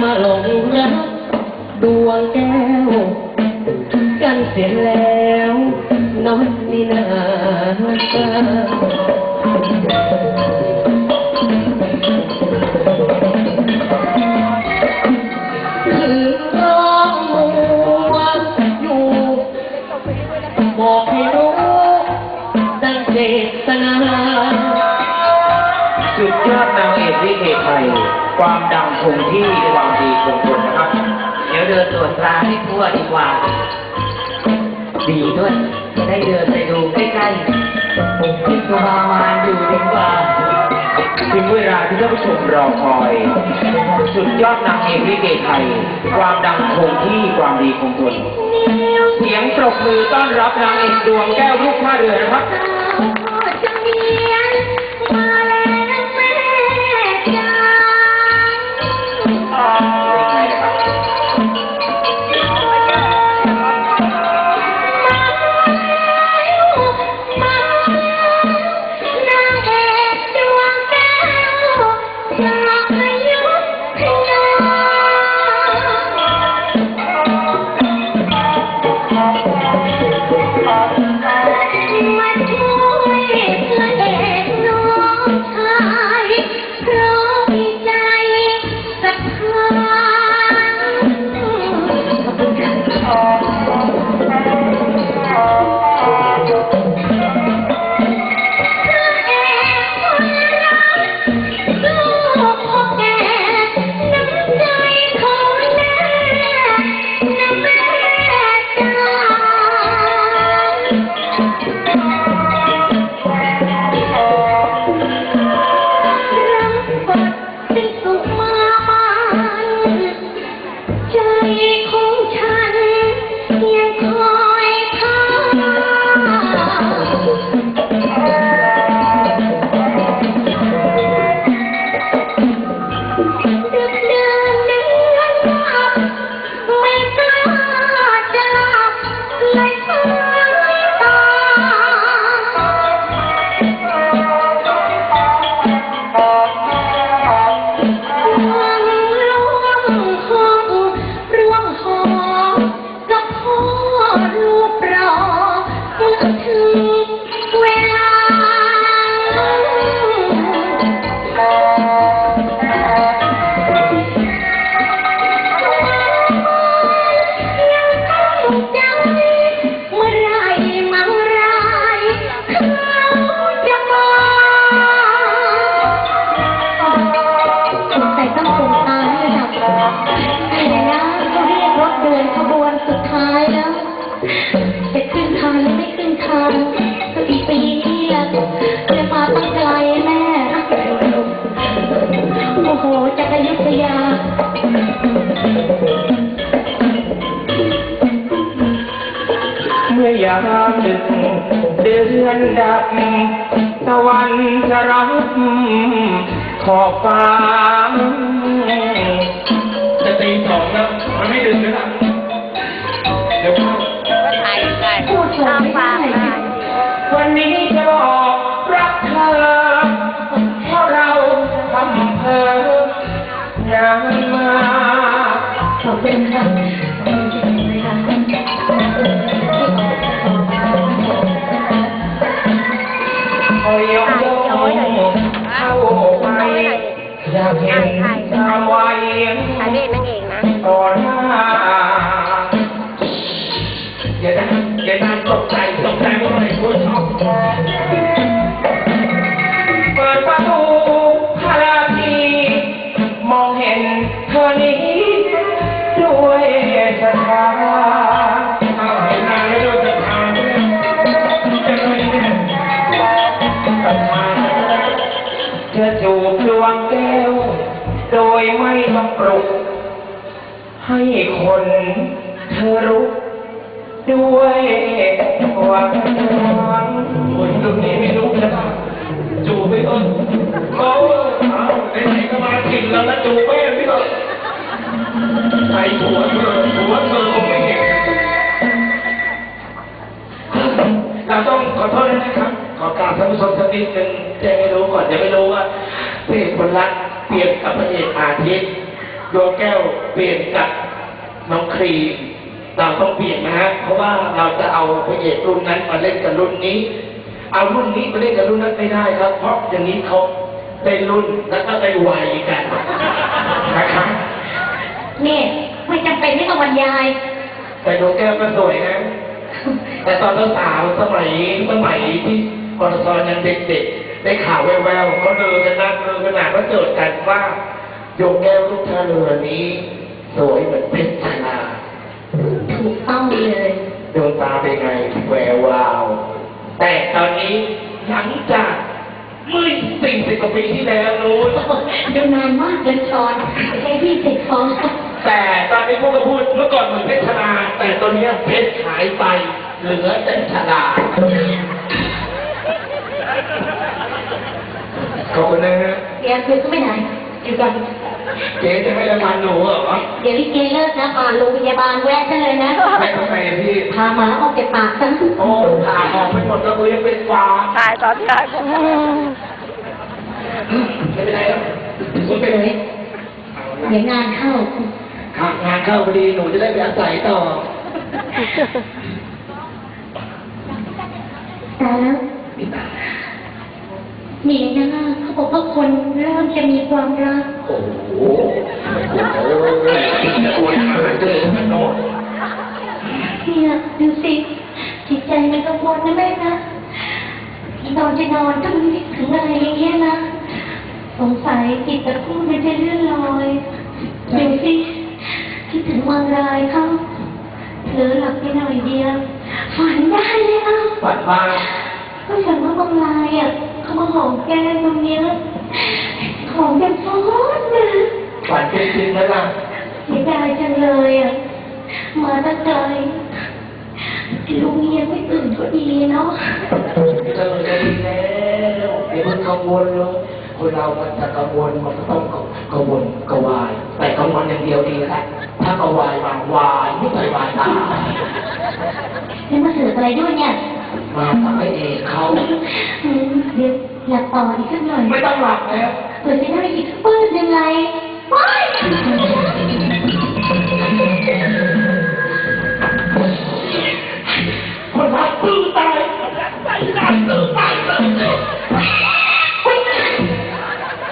มาหลงรักดวงแก้ว กันเสียแล้ว น้อยนี่นา คงที่ความดีคงทนนะครับ เดี๋ยวเดินตรวจตราให้ทั่วดีกว่า ดีด้วยจะได้เดินไปดูใกล้ๆที่สบามานอยู่ดีกว่าถึงเวลาที่ท่านผู้ชมรอคอย สุดยอดนางเอกลิเกไทย ความดังคงที่ความดีคงทน เสียงปรบมือต้อนรับนางเอกดวงแก้วลูกท่าเรือนะครับ อรู เดือนดับตะวันจะรับขอบฟ้าจะตีสองแล้วมันไม่ดึกนะครับเดี๋ยวเข้าพูดถึงไม่ได้วันนี้จะบอกรักเธอเพราะเราทำเพองานมาขอบคุณค่ะขอบคุณค่ะ อยากเห็นสาววัยถ่ายเล่นนั่นเองนะก่อนหน้าอย่าได้อย่าได้ตกใจตกใจว่าอะไรคุณชอบ รู้ด้วยความหวังโอ้ยตรงนี้ไม่รู้จะบ้าจูไปเถอะเขาเอาไหนๆก็มากินแล้วนะจูบไปพี่เถอะใส่หัวเธอหัวเธอคงไม่เห็นเราต้องขอโทษด้วยนะครับ ขอกราบท่านผู้ชมสักนิดนึงแจ้งให้รู้ก่อนจะไม่รู้ว่าพระเอกคนรักเปลี่ยนกับพระเอกอาทิตย์โยแก้วเปลี่ยนกับน้องครีม เราต้องเปลี่ยนนะฮะเพราะว่าเราจะเอาพระเอกรุ่นนั้นมาเล่นกับรุ่นนี้ เอารุ่นนี้มาเล่นกับรุ่นนั้นไม่ได้ครับ เพราะอย่างนี้เขาเป็นรุ่นแล้วก็ไปวัยกันนะครับนี่ไม่จำเป็นที่ต้องบรรยาย แต่โยแก้วก็สวยนะ แต่ตอนสาวๆสมัยสมัยที่กรสยังเด็กๆได้ข่าวแววๆเขาเดินกันนะเดินกันหนาก็เกิดกันว่าโยกแก้วลูกท่าเรือนี้ สวยเหมือนเพชรชลา ถูกต้องเลยดวงตาเป็นไงแวววาว แต่ตอนนี้หลังจากเมื่อสี่สิบกว่าปีที่แล้วนู้นดูนานมากเลยชอนใช้พี่ติดฟองแต่ตอนนี้พวกก็พูดเมื่อก่อนเหมือนเพชรชลาแต่ตอนนี้เพชรหายไปเหลือแต่ชลาขอบคุณนะฮะเดี๋ยวคือก็ไม่ไหนอยู่กัน เจ๊จะให้รางวัลหนูเหรอเดี๋ยวลิเกเลิกนะมาโรงพยาบาลแวะซะเลยนะ ไม่ทำไมพี่ พาหมาออกจากปากซะโอ้ผ่าออกไปหมดแล้วเลี้ยงเป็นฟ้าถ่ายตอนถ่ายไม่เป็นไรแล้วเฉยเลยเดี๋ยวงานเข้าครับงานเข้าพอดีหนูจะได้ไปอาศัยต่อตายแล้ว มีนะเขาบอกว่าคนเริ่มจะมีความรัก โอ้โหโอ้โหจะอวยอาหารเจอมันโน้ตเนี่ยดูสิจิตใจมันกังวลนะแม่นะตอนจะนอนต้องนึกถึงอะไรอย่างเงี้ยนะ สงสัยจิตตะพูดมันจะเลื่อนลอยดูสิคิดถึงวางรายเขาเธอหลับไปหน่อยเดียวฝันได้เลยอะปัดมาก็ฝันว่าบางรายอะเขา มาหอมแก้มตรงเนี้ยหอมแบบฟอนนะฝันเป็นจริงแล้วล่ะเสียดายจังเลยอะ มาตั้งไกลลุงยังไม่ตื่นก็ดีเนาะเจอจะดีแล้วไอ้มันกังวลเลยคนเรามันจะกังวลมันก็ต้องกังวลกวาย แต่กังวลอย่างเดียวดีแหละถ้ากวายมาวายไม่เคยวายตายนี่มาเสือกอะไรด้วยเนี่ย มาทำให้เองเขาอืมเดี๋ยวหลับต่ออีกสักหน่อยไม่ต้องหลับแล้วเปิดจะได้อีกปื้ดยังไงว้ายคนรักตื้อตายตายตายตื้อตายตื้อ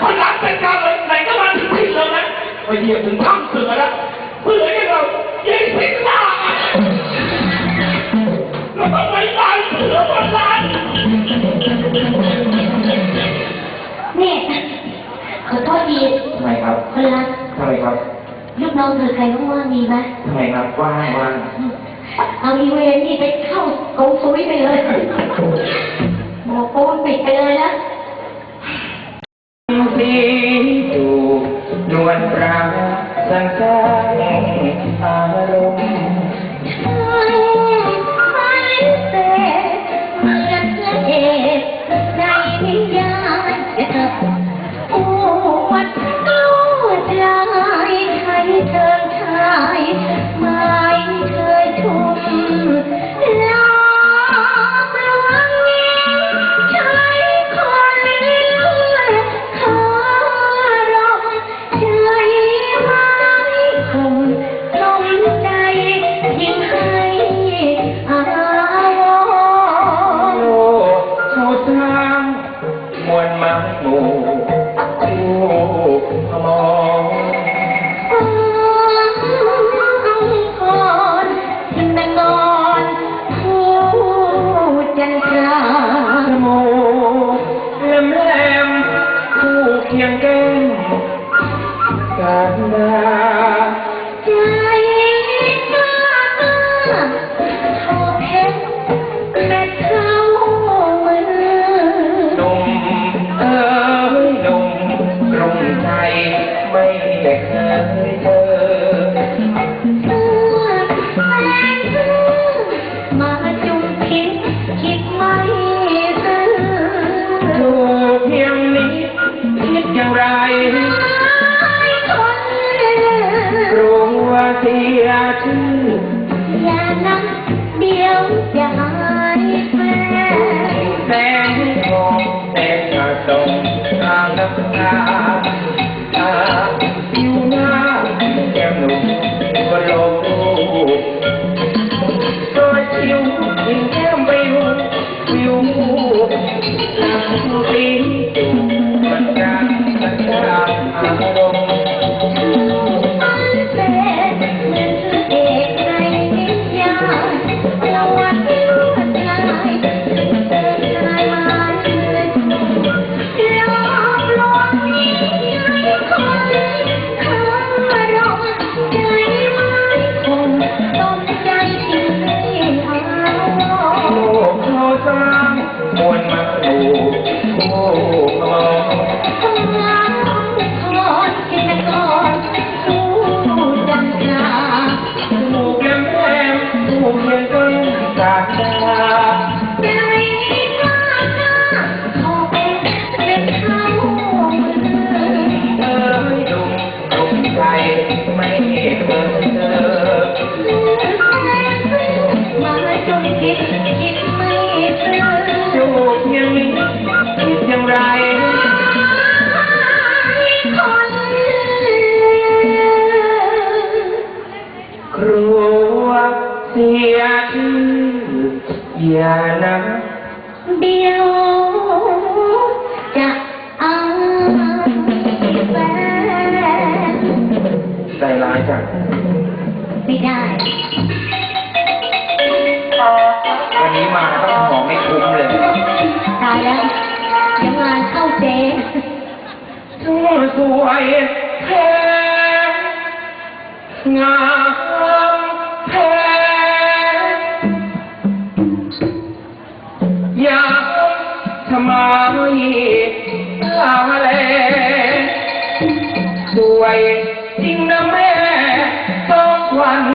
คนรักเป็นการเลยไหนก็มาถึงที่แล้วนะไปเหยียบถึงถ้ำเสือแล้ว ลูกน้องเธอใครว่างๆมีไหมทำไมครับว่างว่างเอาอีเวนต์นี่ไปเข้ากองซุยไปเลย ม now. อย่านะเดี๋ยวจะเอาแฟนใจร้ายจังไม่ได้ วันนี้มาต้องของไม่คุ้มเลย ตายแล้วยังงานเข้าเจ๊สวยสวยแพงงาม ที่อลด้วยจริงนะแม่ต้องวัน